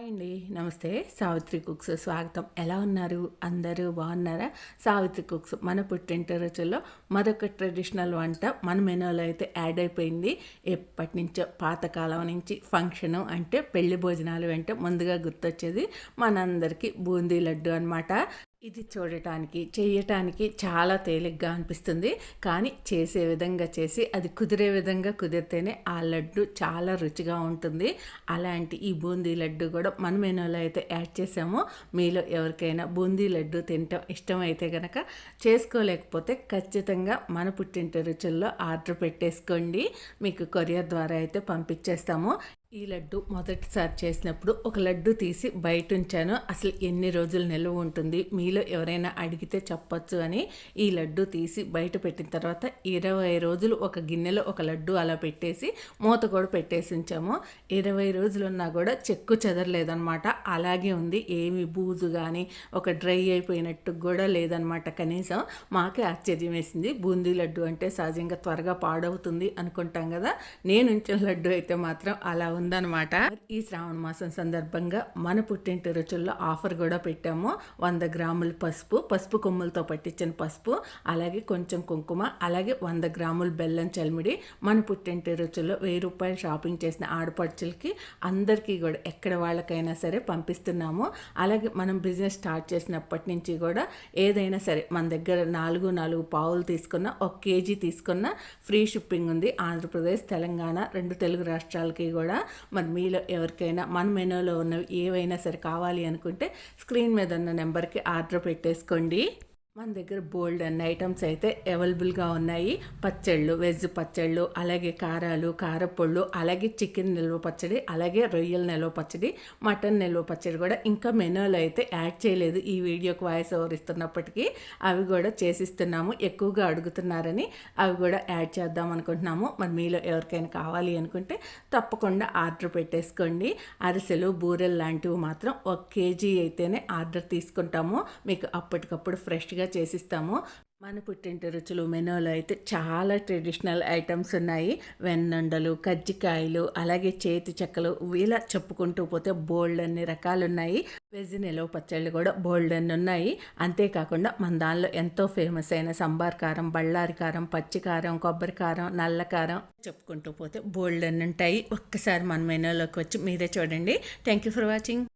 Hi అండి. నమస్తే. Savitri cooks స్వాగతం. ఎలా ఉన్నారు? అందరూ బాగున్నారా? సావిత్రి కుక్స్ మన పుట్టింటి రుచుల్లో మరొక ట్రెడిషనల్ వంట మన మెనూలో అయితే యాడ్ అయిపోయింది. ఎప్పటి నుంచో పాతకాలం నుంచి ఫంక్షను అంటే పెళ్ళి భోజనాలు అంటే ముందుగా గుర్తొచ్చేది మనందరికీ బూందీ లడ్డు అనమాట ఇది చూడటానికి చేయటానికి చాలా తేలిగ్గా అనిపిస్తుంది. కానీ చేసే విధంగా చేసి అది కుదిరే విధంగా కుదిరితేనే ఆ లడ్డు చాలా రుచిగా ఉంటుంది. అలాంటి ఈ బూందీ లడ్డు కూడా మన మెనూలో అయితే యాడ్ చేసామో. మీలో ఎవరికైనా బూందీ లడ్డు తినటం ఇష్టమైతే కనుక చేసుకోలేకపోతే ఖచ్చితంగా మన పుట్టింటి రుచుల్లో ఆర్డర్ పెట్టేసుకోండి. మీకు కొరియర్ ద్వారా అయితే పంపించేస్తాము. ఈ లడ్డు మొదటిసారి చేసినప్పుడు ఒక లడ్డు తీసి బయట ఉంచాను అసలు ఎన్ని రోజులు నిల్వ ఉంటుంది? మీలో ఎవరైనా అడిగితే చెప్పొచ్చు అని ఈ లడ్డు తీసి బయట పెట్టిన తర్వాత ఇరవై రోజులు ఒక గిన్నెలో ఒక లడ్డు అలా పెట్టేసి మూత కూడా పెట్టేసి ఉంచాము. ఇరవై రోజులు ఉన్నా కూడా చెక్కు చెదరలేదనమాట అలాగే ఉంది. ఏమి బూజు కానీ ఒక డ్రై అయిపోయినట్టు కూడా లేదనమాట కనీసం. మాకే ఆశ్చర్యం వేసింది. బూందీ లడ్డు అంటే సహజంగా త్వరగా పాడవుతుంది అనుకుంటాం కదా? నేను ఉంచిన లడ్డు అయితే మాత్రం అలా ఉందన్నమాట. ఈ శ్రావణ మాసం సందర్భంగా మన పుట్టింటి రుచుల్లో ఆఫర్ కూడా పెట్టాము. వంద గ్రాముల పసుపు పసుపు కొమ్ములతో పట్టించిన పసుపు అలాగే కొంచెం కుంకుమ అలాగే వంద గ్రాముల బెల్లం చల్మిడి. మన పుట్టింటి రుచుల్లో వెయ్యి రూపాయలు షాపింగ్ చేసిన ఆడపడుచులకి అందరికీ కూడా ఎక్కడ వాళ్ళకైనా సరే పంపిస్తున్నాము. అలాగే మనం బిజినెస్ స్టార్ట్ చేసినప్పటి నుంచి కూడా ఏదైనా సరే మన దగ్గర నాలుగు నాలుగు పావులు తీసుకున్న ఒక కేజీ తీసుకున్న ఫ్రీ షిప్పింగ్ ఉంది. ఆంధ్రప్రదేశ్ తెలంగాణ రెండు తెలుగు రాష్ట్రాలకి కూడా మరి మీలో ఎవరికైనా మన మెనూలో ఉన్నవి ఏవైనా సరే కావాలి అనుకుంటే స్క్రీన్ మీద ఉన్న నెంబర్కి ఆర్డర్ పెట్టేసుకోండి. మన దగ్గర బోల్డ్ అన్ని ఐటమ్స్ అయితే అవైలబుల్గా ఉన్నాయి. పచ్చళ్ళు వెజ్ పచ్చళ్ళు అలాగే కారాలు కారపళ్ళు అలాగే చికెన్ నిల్వ పచ్చడి అలాగే రొయ్యల నిల్వ పచ్చడి మటన్ నిల్వ పచ్చడి కూడా. ఇంకా మెనూలు అయితే యాడ్ చేయలేదు. ఈ వీడియోకి వాయిస్ ఓవర్ ఇస్తున్నప్పటికీ అవి కూడా చేసిస్తున్నాము. ఎక్కువగా అడుగుతున్నారని అవి కూడా యాడ్ చేద్దాం అనుకుంటున్నాము. మరి మీలో ఎవరికైనా కావాలి అనుకుంటే తప్పకుండా ఆర్డర్ పెట్టేసుకోండి. అరిసెలు బూరెలు లాంటివి మాత్రం ఒక కేజీ అయితేనే ఆర్డర్ తీసుకుంటాము. మీకు అప్పటికప్పుడు ఫ్రెష్గా చేసిస్తాము. మన పుట్టింటి రుచులు మెనూలో అయితే చాలా ట్రెడిషనల్ ఐటమ్స్ ఉన్నాయి. వెన్నండలు కజ్జికాయలు అలాగే చేతి చెక్కలు ఇలా చెప్పుకుంటూ పోతే బోల్డ్ అన్ని రకాలు ఉన్నాయి వెజ్ నిలవ పచ్చళ్ళు కూడా బోల్డ్ అన్ని ఉన్నాయి. అంతేకాకుండా మన దానిలో ఎంతో ఫేమస్ అయిన సంబార్ కారం బళ్ళారి కారం పచ్చి కారం కొబ్బరి కారం నల్ల కారం చెప్పుకుంటూ పోతే బోల్డ్ అన్ని ఉంటాయి. ఒక్కసారి మన మెనూలోకి వచ్చి మీరే చూడండి. Thank you for watching